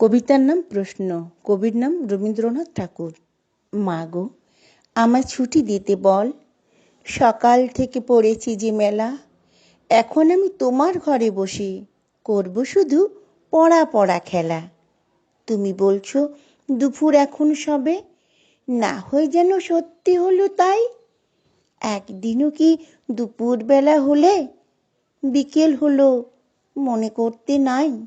কবিতার নাম প্রশ্ন। কবির নাম রবীন্দ্রনাথ ঠাকুর। মা গো আমার ছুটি দিতে বল। সকাল থেকে পড়েছি যে মেলা। এখন আমি তোমার ঘরে বসে। করব শুধু পড়া পড়া খেলা। তুমি বলছো, দুপুর এখন সবে? না হয়ে যেন সত্যি হলো তাই। একদিনও কি দুপুরবেলা হলে? বিকেল হলো, মনে করতে নাই।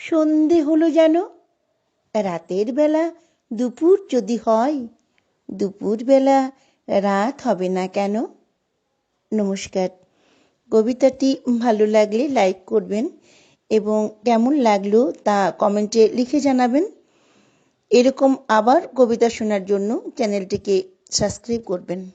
সন্ধে হলো যেন। রাতের বেলা দুপুর যদি হয়, দুপুর বেলা রাত হবে না কেন? নমস্কার। কবিতাটি ভালো লাগলে লাইক করবেন এবং কেমন লাগল তা কমেন্টে লিখে জানাবেন। এরকম আবার কবিতা শোনার জন্য চ্যানেলটিকে সাবস্ক্রাইব করবেন।